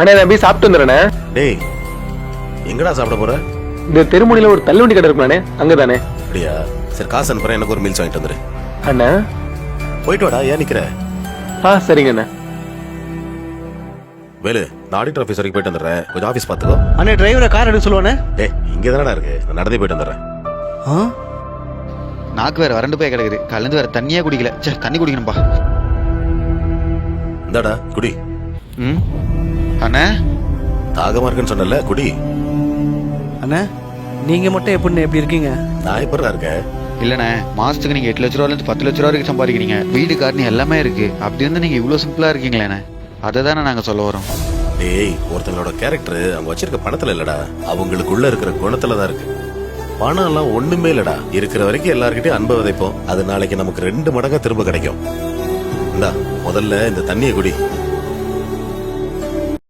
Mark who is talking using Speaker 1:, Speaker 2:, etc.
Speaker 1: அண்ணே நான் போய் சாப்பிட்டு வந்துடுறேண்ணே.
Speaker 2: டேய் எங்கடா சாப்பிட போற?
Speaker 1: இந்த தெருமுனையில ஒரு தள்ளுவண்டி கடை இருக்குண்ணே அங்கதானே
Speaker 2: அப்படியா? சரி காசு அனுப்புறேன் எனக்கு ஒரு மீல்ஸ் வாங்கிட்டு வந்துரு.
Speaker 1: அண்ணா.
Speaker 2: போயிட்டு வாடா ஏன் நிக்கிற?
Speaker 1: ஆ சரிங்க அண்ணா
Speaker 2: வேலு நான் ஆடிட்டர் ஆஃபீஸ் வரைக்கும் போயிட்டு வந்துடுறேன். கொஞ்சம் ஆஃபீஸ் பார்த்துக்கோ.
Speaker 3: அண்ணே டிரைவரை கார் எடுக்க சொல்லுவானே
Speaker 2: டேய் இங்கே தானடா இருக்கு? நான் நடந்தே போயிட்டு வந்துடுறேன்.
Speaker 3: ஆ?
Speaker 4: நாக்கு வேற வறண்டு போய் கிடக்குது. கலந்து வேற தண்ணியே குடிக்கல. சே தண்ணி குடிக்கணும்பா.
Speaker 2: இந்தாடா குடி.
Speaker 4: ம்? அண்ணே?
Speaker 2: தாகமா இருக்குன்னு சொன்னல குடி.
Speaker 3: அண்ணே நீங்க மட்டும் எப்படிண்ணே எப்படி இருக்கீங்க?
Speaker 2: நான் எப்படா இருக்கேன்.
Speaker 4: இல்லண்ணே மாசத்துக்கு நீங்க எட்டு லட்ச ரூபால இருந்து பத்து லட்ச ரூபா வரைக்கும் சம்பாதிக்கிறீங்க. வீடு காரணி எல்லாமே இருக்கு. அப்படி இருந்து நீங்க இவ்வளவு சிம்பிளா இருக்கீங்களேண்ணே. அதை தானே நாங்க சொல்ல வரோம்.
Speaker 2: டேய் ஒருத்தங்களோட கேரக்டர் அவங்க வச்சிருக்க பணத்துல இல்லடா. அவங்களுக்குள்ள இருக்கிற குணத்துல தான் இருக்கு. பணம் எல்லாம் ஒண்ணுமே இல்லடா. இருக்கிற வரைக்கும் எல்லார்கிட்டயும் அன்பை விதைப்போம். அது நாளைக்கு நமக்கு ரெண்டு மடங்கா திரும்ப கிடைக்கும். இந்தா முதல்ல இந்த தண்ணியை குடி.